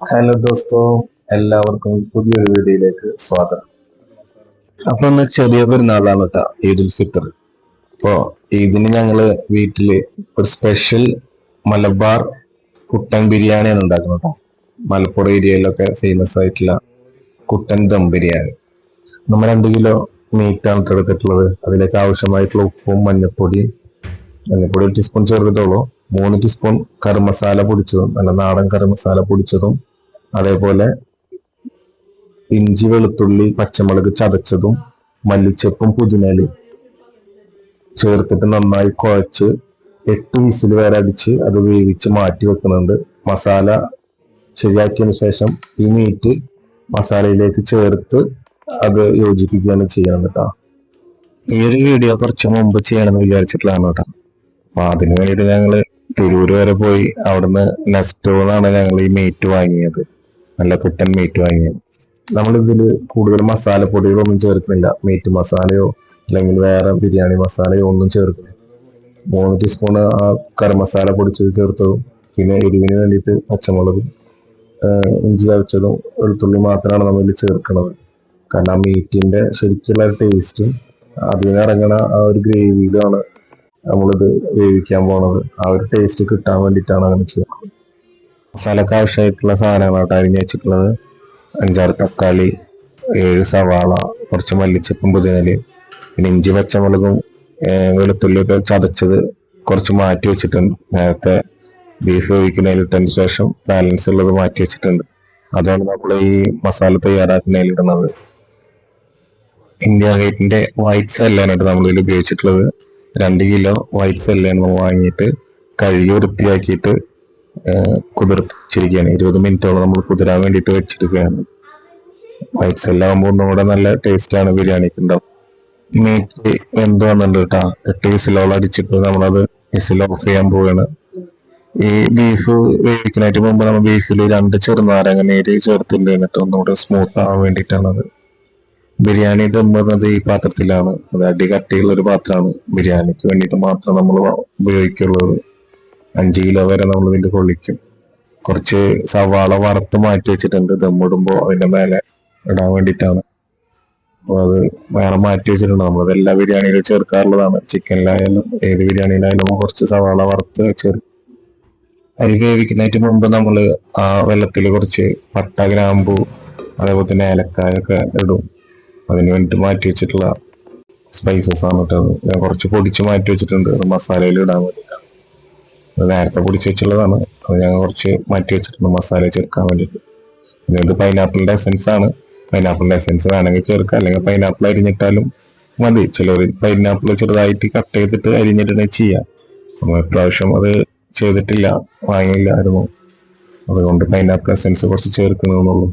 Hello ദോസ്തോ എല്ലാവർക്കും പുതിയൊരു വീഡിയോയിലേക്ക് സ്വാഗതം. അപ്പൊ ഇന്ന് ചെറിയ പെരുന്നാളാണ് കേട്ടോ ഈദുൽ ഫിത്തർ അപ്പോ ഈദിന് ഞങ്ങൾ വീട്ടിൽ ഒരു സ്പെഷ്യൽ മലബാർ കുട്ടൻ ബിരിയാണിയാണ് ഉണ്ടാക്കുന്നത് കേട്ടോ മലപ്പുറം ഏരിയയിലൊക്കെ ഫേമസ് ആയിട്ടുള്ള കുട്ടൻ ദം ബിരിയാണി. നമ്മൾ രണ്ട് കിലോ ആണ് എടുത്തിട്ടുള്ളത്. അതിലേക്ക് ആവശ്യമായിട്ടുള്ള ഉപ്പും മഞ്ഞപ്പൊടിയും മഞ്ഞപ്പൊടി ഒരു ടീസ്പൂൺ ചേർത്തിട്ടുള്ളൂ. മൂന്ന് ടീസ്പൂൺ കറി മസാല പൊടിച്ചതും നല്ല നാടൻ കറി മസാല പൊടിച്ചതും അതേപോലെ ഇഞ്ചി വെളുത്തുള്ളി പച്ചമുളക് ചതച്ചതും മല്ലിച്ചപ്പും പുതിനയിലും ചേർത്തിട്ട് നന്നായി കുഴച്ച് എട്ട് വിസിൽ വരെ അടിച്ച് അത് വേവിച്ച് മാറ്റി വെക്കുന്നുണ്ട്. മസാല ശരിയാക്കിയതിനു ശേഷം ഈ മീറ്റ് മസാലയിലേക്ക് ചേർത്ത് അത് യോജിപ്പിക്കുകയാണ് ചെയ്യണം കേട്ടോ. ഈ ഒരു വീഡിയോ കുറച്ച് മുമ്പ് ചെയ്യണമെന്ന് വിചാരിച്ചിട്ടുള്ളതാണ് കേട്ടോ. അപ്പൊ അതിനു വേണ്ടിയിട്ട് ഞങ്ങൾ തിരൂര് വരെ പോയി അവിടുന്ന് നെസ്റ്റോന്നാണ് ഞങ്ങൾ ഈ മീറ്റ് വാങ്ങിയത്. നല്ല കുട്ടൻ മീറ്റ് വാങ്ങിയത് നമ്മൾ ഇതിൽ കൂടുതൽ മസാലപ്പൊടികളൊന്നും ചേർക്കുന്നില്ല. മീറ്റ് മസാലയോ അല്ലെങ്കിൽ വേറെ ബിരിയാണി മസാലയോ ഒന്നും ചേർക്കുന്നില്ല. മൂന്ന് ടീസ്പൂൺ ആ കറി മസാല പൊടിച്ചത് ചേർത്തതും പിന്നെ എരിവിന് വേണ്ടിയിട്ട് പച്ചമുളകും ഇഞ്ചി കഴിച്ചതും വെളുത്തുള്ളി മാത്രമാണ് നമ്മൾ ചേർക്കുന്നത് കാരണം ആ മീറ്റിന്റെ ശരിക്കുള്ള ടേസ്റ്റും നിന്ന് ആ ഒരു ഗ്രേവിയിലാണ് നമ്മളിത് വേവിക്കാൻ പോണത്. ആ ഒരു ടേസ്റ്റ് കിട്ടാൻ വേണ്ടിയിട്ടാണ് അങ്ങനെ ചെയ്യുന്നത് മസാലക്ക് ആവശ്യമായിട്ടുള്ള സാധനങ്ങളാണ് അരിഞ്ഞ് വെച്ചിട്ടുള്ളത്. അഞ്ചാറ് തക്കാളി ഏഴ് സവാള കുറച്ച് മല്ലിച്ചപ്പും പുതിനയിലയും പിന്നെ ഇഞ്ചി പച്ചമുളകും വെളുത്തുള്ളി വെളുത്തുള്ളിയൊക്കെ ചതച്ചത് കുറച്ച് മാറ്റി വെച്ചിട്ടുണ്ട്. നേരത്തെ ബീഫ് ഒഴിക്കുന്നതിലിട്ടതിന് ശേഷം ബാലൻസ് ഉള്ളത് മാറ്റി വെച്ചിട്ടുണ്ട്. അതാണ് നമ്മൾ ഈ മസാല തയ്യാറാക്കുന്നതിലിടുന്നത്. ഇന്ത്യ ഗേറ്റിന്റെ വൈറ്റ് സെല്ലാണ് നമ്മൾ ഇതിൽ ഉപയോഗിച്ചിട്ടുള്ളത്. രണ്ട് കിലോ വൈറ്റ് സെല്ലാണ് നമ്മൾ വാങ്ങിയിട്ട് കഴുകി വൃത്തിയാക്കിയിട്ട് ഏഹ് കുതിർച്ചിരിക്കുകയാണ് ഇരുപത് മിനിറ്റോളം നമ്മൾ കുതിരാൻ വേണ്ടിയിട്ട് വെച്ചിരിക്കുകയാണ്. വൈറ്റ്സ് എല്ലാം ആകുമ്പോൾ ഒന്നും കൂടെ നല്ല ടേസ്റ്റ് ആണ് ബിരിയാണിക്ക് ഉണ്ടാവും. മീറ്റ് വെന്ത് വന്നിട്ടുണ്ട് കേട്ടോ എട്ട് വിസിലോളം അടിച്ചിട്ട് നമ്മളത് വിസിൽ ഓഫ് ചെയ്യാൻ പോവുകയാണ്. ഈ ബീഫ് വേവിക്കുന്നതിന് മുമ്പ് നമ്മൾ ബീഫിൽ രണ്ട് ചെറുനാരങ്ങ നീര് ചേർത്തിട്ടുണ്ട് എന്നിട്ട് ഒന്നുകൂടെ സ്മൂത്ത് ആവാൻ വേണ്ടിയിട്ടാണത്. ബിരിയാണി ദമ്മുന്നത് ഈ പാത്രത്തിലാണ്. അത് അടി കട്ടിയുള്ള ഒരു പാത്രമാണ് ബിരിയാണിക്ക് വേണ്ടിയിട്ട് മാത്രം നമ്മൾ ഉപയോഗിക്കുള്ളത്. അഞ്ച് കിലോ വരെ നമ്മൾ ഇതിന്റെ പൊള്ളിക്കും. കുറച്ച് സവാള വറുത്ത് മാറ്റി വെച്ചിട്ടുണ്ട്. ദമ്മിടുമ്പോൾ അതിന്റെ മേലെ ഇടാൻ വേണ്ടിയിട്ടാണ്. അപ്പൊ അത് വേറെ മാറ്റി വെച്ചിട്ടുണ്ട്. നമ്മൾ എല്ലാ ബിരിയാണിയിലും ചേർക്കാറുള്ളതാണ്. ചിക്കനിലായാലും ഏത് ബിരിയാണിയിലായാലും കുറച്ച് സവാള വറുത്ത് ചേർക്കും അരി വേവിക്കുന്നതിന് മുമ്പ് നമ്മൾ ആ വെള്ളത്തിൽ കുറച്ച് പട്ട ഗ്രാമ്പു അതേപോലെ തന്നെ ഏലക്കായൊക്കെ ഇടും. അതിന് വേണ്ടിയിട്ട് മാറ്റി വെച്ചിട്ടുള്ള സ്പൈസസ് ആണ് കേട്ടത് ഞാൻ കുറച്ച് പൊടിച്ച് മാറ്റി വെച്ചിട്ടുണ്ട്. മസാലയിൽ ഇടാൻ അത് നേരത്തെ പൊടിച്ച് വെച്ചുള്ളതാണ് അത് ഞങ്ങൾ കുറച്ച് മാറ്റി വെച്ചിട്ടുണ്ട്. മസാല ചേർക്കാൻ വേണ്ടിയിട്ട്. ഇത് പൈനാപ്പിളിന്റെ എസൻസ് ആണ്. പൈനാപ്പിളിന്റെ എസൻസ് വേണമെങ്കിൽ ചേർക്കുക. അല്ലെങ്കിൽ പൈനാപ്പിൾ അരിഞ്ഞിട്ടാലും മതി. ചിലർ പൈനാപ്പിൾ ചെറുതായിട്ട് കട്ട് ചെയ്തിട്ട് അരിഞ്ഞിട്ട് ചെയ്യാം. നമ്മൾ ഇപ്രാവശ്യം അത് ചെയ്തിട്ടില്ല. വാങ്ങിയില്ലായിരുന്നു അതുകൊണ്ട് പൈനാപ്പിൾ എസൻസ് കുറച്ച് ചേർക്കണമെന്നുള്ളൂ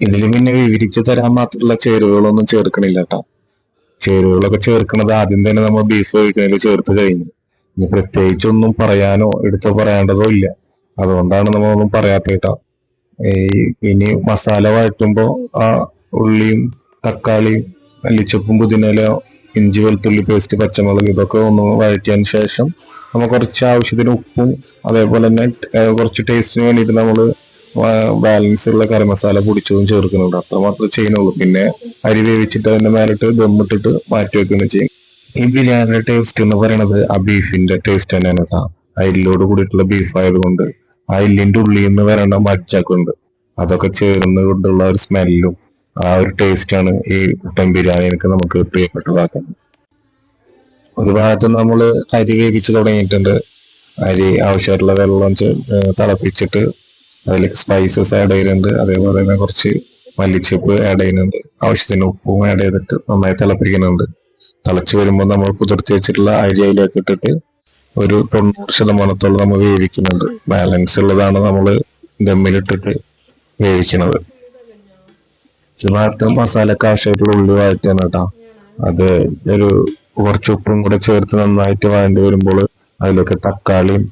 ഇതിൽ പിന്നെ വിവരിച്ച് തരാൻ മാത്രമുള്ള ചേരുവകളൊന്നും ചേർക്കണില്ല കേട്ടോ. ചേരുവകളൊക്കെ ചേർക്കുന്നത് ആദ്യം തന്നെ നമ്മൾ ബീഫ് കഴിക്കുന്നതിൽ ചേർത്ത് കഴിഞ്ഞു. പ്രത്യേകിച്ചൊന്നും പറയാനോ എടുത്തു പറയേണ്ടതോ ഇല്ല. അതുകൊണ്ടാണ് നമ്മളൊന്നും പറയാത്ത കേട്ടോ. ഈ ഇനി മസാല വഴറ്റുമ്പോ ആ ഉള്ളിയും തക്കാളിയും മല്ലിച്ചപ്പും പുതിനയില ഇഞ്ചി വെളുത്തുള്ളി പേസ്റ്റ് പച്ചമുളക് ഇതൊക്കെ ഒന്ന് വഴറ്റിയതിന് ശേഷം നമ്മൾ കുറച്ച് ആവശ്യത്തിന് ഉപ്പും അതേപോലെ തന്നെ കുറച്ച് ടേസ്റ്റിന് വേണ്ടിയിട്ട് നമ്മൾ ബാലൻസ് ഉള്ള കറി മസാല പൊടിച്ചതും ചേർക്കുന്നുണ്ട്. അത്രമാത്രം ചെയ്യുന്നുള്ളൂ. പിന്നെ അരി വേവിച്ചിട്ട് അതിന്റെ മേലിട്ട് ദമ്മിട്ടിട്ട് മാറ്റി വെക്കുകയാണ് ചെയ്യും ഈ ബിരിയാണിയുടെ ടേസ്റ്റ് എന്ന് പറയുന്നത് ആ ബീഫിന്റെ ടേസ്റ്റ് തന്നെയാണ് കേട്ടോ ആ കൂടിയിട്ടുള്ള ബീഫ് ആയതുകൊണ്ട് ആ എല്ലിന്റെ ഉള്ളിൽ നിന്ന് വരേണ്ട മജ്ജക്കുണ്ട് അതൊക്കെ ചേർന്ന് കൊണ്ടുള്ള ഒരു സ്മെല്ലും ആ ഒരു ടേസ്റ്റാണ് ഈ കുട്ടൻ ബിരിയാണി എനിക്ക് നമുക്ക് പ്രിയപ്പെട്ടതാക്കുന്നത്. ഒരു ഭാഗത്ത് നമ്മൾ അരി വേവിച്ച് തുടങ്ങിയിട്ടുണ്ട്. അരി ആവശ്യമായിട്ടുള്ള വെള്ളം തിളപ്പിച്ചിട്ട് അതിലേക്ക് സ്പൈസസ് ആഡ് ചെയ്യുന്നുണ്ട് അതേപോലെ തന്നെ കുറച്ച് മല്ലിച്ചപ്പ് ആഡ് ചെയ്യുന്നുണ്ട്. ആവശ്യത്തിന് ഉപ്പും ആഡ് ചെയ്തിട്ട് നന്നായി തിളപ്പിക്കുന്നുണ്ട്. തിളച്ച് വരുമ്പോൾ നമ്മൾ കുതിർത്തി വെച്ചിട്ടുള്ള അരി അതിലേക്ക് ഇട്ടിട്ട് ഒരു തൊണ്ണൂറ് ശതമാനത്തോളം നമ്മൾ വേവിക്കുന്നുണ്ട്. ബാലൻസ് ഉള്ളതാണ് നമ്മൾ ദമ്മിലിട്ടിട്ട് വേവിക്കുന്നത് ഈ മസാല മസാലക്ക് ആവശ്യമായിട്ടുള്ള ഉള്ളി വഴറ്റാണ് കേട്ടോ. അത് ഒരു കുറച്ച് ഉപ്പും കൂടെ ചേർത്ത് നന്നായിട്ട് വഴണ്ടി വരുമ്പോൾ അതിലൊക്കെ തക്കാളിയും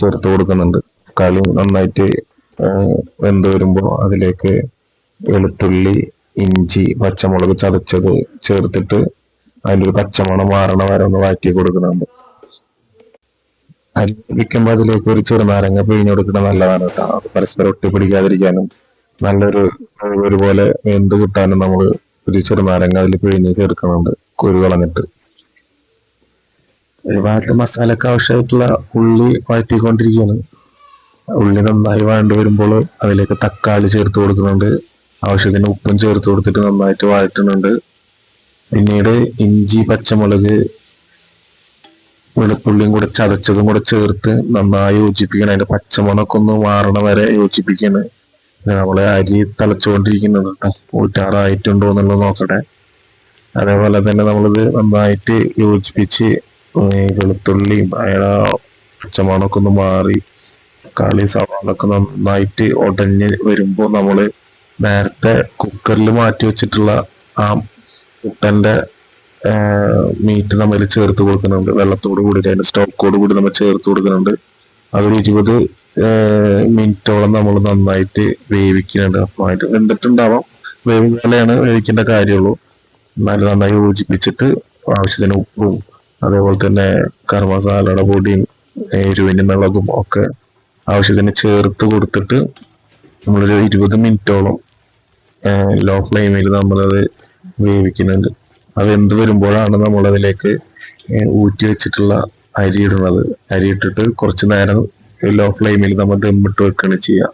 ചേർത്ത് കൊടുക്കുന്നുണ്ട്. തക്കാളി നന്നായിട്ട് വെന്ത് വരുമ്പോൾ അതിലേക്ക് വെളുത്തുള്ളി ഇഞ്ചി പച്ചമുളക് ചതച്ചത് ചേർത്തിട്ട് അതിന്റെ ഒരു പച്ചമണം മാറണ വരെ ഒന്ന് വാറ്റി കൊടുക്കുന്നുണ്ട്. അരി വെക്കുമ്പോൾ അതിലേക്ക് ഒരു ചെറുനാരങ്ങ പിഴിഞ്ഞു കൊടുക്കുന്നത് നല്ലതാണ് കേട്ടോ. അത് പരസ്പരം ഒട്ടിപ്പിടിക്കാതിരിക്കാനും നല്ലൊരു ഒരുപോലെ എന്ത് കിട്ടാനും നമ്മൾ ഒരു ചെറുനാരങ്ങ അതിൽ പിഴിഞ്ഞ് ചേർക്കുന്നുണ്ട് കുരു കളഞ്ഞിട്ട്. ഒരുപാട് മസാലക്ക് ആവശ്യമായിട്ടുള്ള ഉള്ളി വഴറ്റിക്കൊണ്ടിരിക്കുകയാണ്. ഉള്ളി നന്നായി വഴണ്ട് വരുമ്പോൾ അതിലേക്ക് തക്കാളി ചേർത്ത് കൊടുക്കുന്നുണ്ട്. ആവശ്യത്തിന് ഉപ്പും ചേർത്ത് കൊടുത്തിട്ട് നന്നായിട്ട് വഴറ്റുന്നുണ്ട് പിന്നീട് ഇഞ്ചി പച്ചമുളക് വെളുത്തുള്ളിയും കൂടെ ചതച്ചതും കൂടെ ചേർത്ത് നന്നായി യോജിപ്പിക്കണം. അതിന്റെ പച്ചമുളക് ഒന്ന് മാറണ വരെ യോജിപ്പിക്കണം. നമ്മളെ അരി തിളച്ചുകൊണ്ടിരിക്കുന്നത് കേട്ടോ. ഊറ്റാറായിട്ടുണ്ടോ എന്നുള്ളത് നോക്കട്ടെ. അതേപോലെ തന്നെ നമ്മളിത് നന്നായിട്ട് യോജിപ്പിച്ച് വെളുത്തുള്ളിയും അയാളെ പച്ചമുളകൊക്കെ ഒന്ന് മാറി കളി സവാളൊക്കെ നന്നായിട്ട് ഉടഞ്ഞ് വരുമ്പോൾ നമ്മൾ നേരത്തെ കുക്കറിൽ മാറ്റി വെച്ചിട്ടുള്ള ആ മുട്ടന്റെ മീറ്റ് നമ്മൾ ചേർത്ത് കൊടുക്കുന്നുണ്ട്. വെള്ളത്തോട് കൂടി അതിന്റെ സ്റ്റോക്കോട് കൂടി നമ്മൾ ചേർത്ത് കൊടുക്കുന്നുണ്ട്. അതൊരു ഇരുപത് മിനിറ്റോളം നമ്മൾ നന്നായിട്ട് വേവിക്കുന്നുണ്ട് നന്നായിട്ട് വെന്തിട്ടുണ്ടാവാം. വേവ് വേവിക്കേണ്ട കാര്യമുള്ളൂ. എന്നാലും നന്നായി യോജിപ്പിച്ചിട്ട് ആവശ്യത്തിന് ഉപ്പും അതേപോലെ തന്നെ കർമ്മസാലയുടെ മസാലയുടെ പൊടിയും എരിവിന് മുളകും ഒക്കെ ആവശ്യത്തിന് ചേർത്ത് കൊടുത്തിട്ട് നമ്മളൊരു ഇരുപത് മിനിറ്റോളം ലോ ഫ്ലെയിമിൽ നമ്മളത് വേവിക്കുന്നുണ്ട് അത് എന്ത് വരുമ്പോഴാണ് നമ്മൾ അതിലേക്ക് ഊറ്റി വെച്ചിട്ടുള്ള അരി ഇടുന്നത്. അരി ഇട്ടിട്ട് കുറച്ച് നേരം ലോ ഫ്ലെയിമിൽ നമ്മൾ ദമ്മിട്ട് വെക്കുകയാണ് ചെയ്യുക.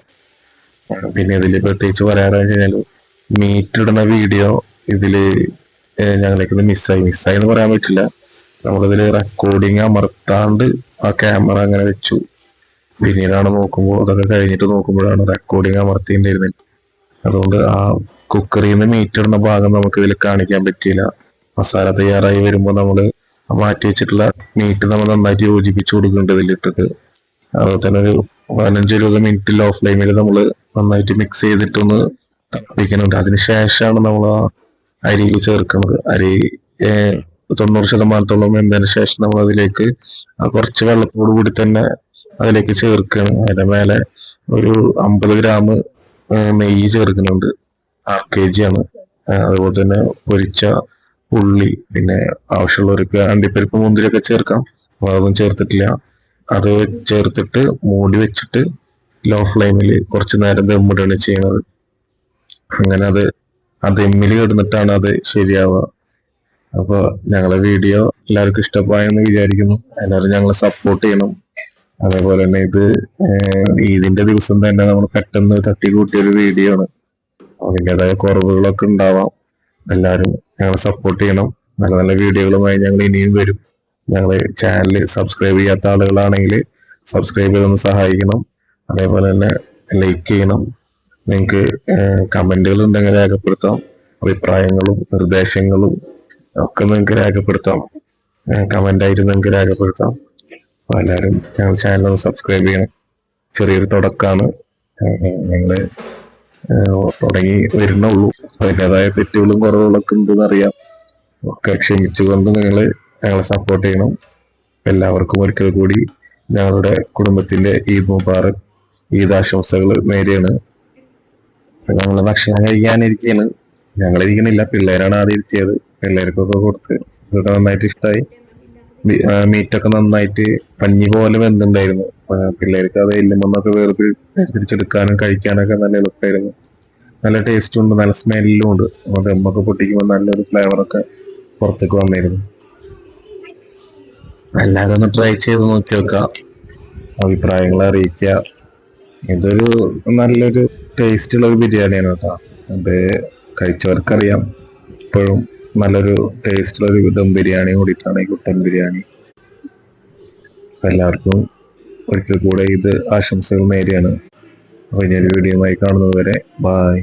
പിന്നെ ഇതിൽ പ്രത്യേകിച്ച് പറയാറെന്ന് വെച്ച് കഴിഞ്ഞാൽ മീറ്റ് ഇടുന്ന വീഡിയോ ഇതിൽ ഞങ്ങളേക്ക് മിസ്സായി മിസ്സായി എന്ന് പറയാൻ പറ്റില്ല. നമ്മളിതിൽ റെക്കോർഡിങ് അമർത്താണ്ട് ആ ക്യാമറ അങ്ങനെ വെച്ചു. പിന്നീടാണ് നോക്കുമ്പോൾ അതൊക്കെ കഴിഞ്ഞിട്ട് നോക്കുമ്പോഴാണ് റെക്കോർഡിങ് അമർത്തിണ്ടായിരുന്നത് അതുകൊണ്ട് ആ കുക്കറിൽ നിന്ന് മീറ്റ് ഇടുന്ന ഭാഗം നമുക്ക് ഇതിൽ കാണിക്കാൻ പറ്റിയില്ല. മസാല തയ്യാറായി വരുമ്പോൾ നമ്മൾ മാറ്റി വെച്ചിട്ടുള്ള മീറ്റ് നമ്മൾ നന്നായിട്ട് യോജിപ്പിച്ചു കൊടുക്കുന്നുണ്ട് ഇതിലിട്ടിട്ട്. അതുപോലെ തന്നെ ഒരു പതിനഞ്ച് ഇരുപത് മിനിറ്റ് ലോ ഫ്ലെയിമിൽ നമ്മൾ നന്നായിട്ട് മിക്സ് ചെയ്തിട്ടൊന്ന് തണുപ്പിക്കുന്നുണ്ട്. അതിന് ശേഷമാണ് നമ്മൾ ആ അരിയിൽ ചേർക്കുന്നത്. അരി തൊണ്ണൂറ് ശതമാനത്തോളം എന്തതിന് ശേഷം നമ്മൾ അതിലേക്ക് കുറച്ച് വെള്ളത്തോടു കൂടി തന്നെ അതിലേക്ക് ചേർക്കുകയാണ്. അതിന്റെ മേലെ ഒരു അമ്പത് ഗ്രാം നെയ്യ് ചേർക്കുന്നുണ്ട്. ആർ കെ ജി ആണ്. അതുപോലെ തന്നെ പൊരിച്ച ഉള്ളി പിന്നെ ആവശ്യമുള്ളവർക്ക് അണ്ടിപ്പരിപ്പ് മുന്തിരിയൊക്കെ ചേർക്കാം. അപ്പൊ അതൊന്നും ചേർത്തിട്ടില്ല. അത് ചേർത്തിട്ട് മൂടി വെച്ചിട്ട് ലോ ഫ്ലെയിമിൽ കുറച്ച് നേരം ദമ്മിടുകയാണ് ചെയ്യുന്നത്. അങ്ങനെ അത് ആ ദമ്മിൽ കിടന്നിട്ടാണ് അത് ശരിയാവുക. അപ്പോൾ ഞങ്ങളെ വീഡിയോ എല്ലാവർക്കും ഇഷ്ടമായെന്ന് വിചാരിക്കുന്നു. എല്ലാവരും ഞങ്ങളെ സപ്പോർട്ട് ചെയ്യണം. അതേപോലെ തന്നെ ഇത് ഈദിന്റെ ദിവസം തന്നെ നമ്മൾ പെട്ടെന്ന് തട്ടിക്കൂട്ടിയ ഒരു വീഡിയോ ആണ്. അതിന്റെതായ കുറവുകളൊക്കെ ഉണ്ടാവാം. എല്ലാവരും ഞങ്ങളെ സപ്പോർട്ട് ചെയ്യണം. നല്ല നല്ല വീഡിയോകളുമായി ഞങ്ങൾ ഇനിയും വരും. ഞങ്ങളെ ചാനൽ സബ്സ്ക്രൈബ് ചെയ്യാത്ത ആളുകളാണെങ്കിൽ സബ്സ്ക്രൈബ് ചെയ്തൊന്ന് സഹായിക്കണം. അതേപോലെ തന്നെ ലൈക്ക് ചെയ്യണം. നിങ്ങൾക്ക് കമന്റുകൾ ഉണ്ടെങ്കിൽ രേഖപ്പെടുത്താം. അഭിപ്രായങ്ങളും നിർദ്ദേശങ്ങളും ഒക്കെ നിങ്ങൾക്ക് രേഖപ്പെടുത്താം. കമന്റ് ആയിട്ട് നിങ്ങൾക്ക് രേഖപ്പെടുത്താം. അപ്പോൾ എല്ലാവരും ഞങ്ങൾ ചാനൽ ഒന്ന് സബ്സ്ക്രൈബ് ചെയ്യണം. ചെറിയൊരു തുടക്കമാണ് ഞങ്ങൾ തുടങ്ങി വരുന്നുള്ളൂ. അതിന്റെതായ തെറ്റുകളും കുറവുകളൊക്കെ ഉണ്ടെന്ന് അറിയാം. ഒക്കെ ക്ഷമിച്ചുകൊണ്ട് നിങ്ങൾ ഞങ്ങളെ സപ്പോർട്ട് ചെയ്യണം. എല്ലാവർക്കും ഒരിക്കൽ കൂടി ഞങ്ങളുടെ കുടുംബത്തിന്റെ ഈദ് മുബാറക് ഈദ് ആശംസകൾ നേരെയാണ്. ഞങ്ങൾ ഭക്ഷണം കഴിക്കാനിരിക്കുകയാണ് ഞങ്ങളിരിക്കുന്നില്ല പിള്ളേരാണ് ആദ്യം ഇരുത്തിയത് പിള്ളേർക്കൊക്കെ കൊടുത്ത് നന്നായിട്ട് ഇഷ്ടമായി മീറ്റൊക്കെ നന്നായിട്ട് പഞ്ഞി പോലെ വെന്തുണ്ടായിരുന്നു. പിള്ളേർക്ക് അത് എല്ലുമെന്നൊക്കെ വേർതിരി തിരിച്ചെടുക്കാനും കഴിക്കാനൊക്കെ നല്ല എളുപ്പമായിരുന്നു. നല്ല ടേസ്റ്റും ഉണ്ട് നല്ല സ്മെല്ലും ഉണ്ട്. അതുകൊണ്ട് എമ്മൊക്കെ പൊട്ടിക്കുമ്പോൾ നല്ലൊരു ഫ്ലേവറൊക്കെ പുറത്തേക്ക് വന്നിരുന്നു. എല്ലാവരും ഒന്ന് ട്രൈ ചെയ്ത് നോക്കി വെക്കാം. അഭിപ്രായങ്ങൾ അറിയിക്കുക ഇതൊരു നല്ലൊരു ടേസ്റ്റുള്ള ഒരു ബിരിയാണിയാണ് കേട്ടോ. അത് കഴിച്ചവർക്കറിയാം. ഇപ്പോഴും നല്ലൊരു ടേസ്റ്റുള്ള ഒരു ദം ബിരിയാണി കൂടിയിട്ടാണ് ഈ കുട്ടൻ ബിരിയാണി. എല്ലാവർക്കും ഒരിക്കൽ കൂടെ ഇത് ആശംസകൾ നേരെയാണ്. അപ്പോൾ ഇനി ഒരു വീഡിയോ ആയി കാണുന്നത് വരെ. ബായ്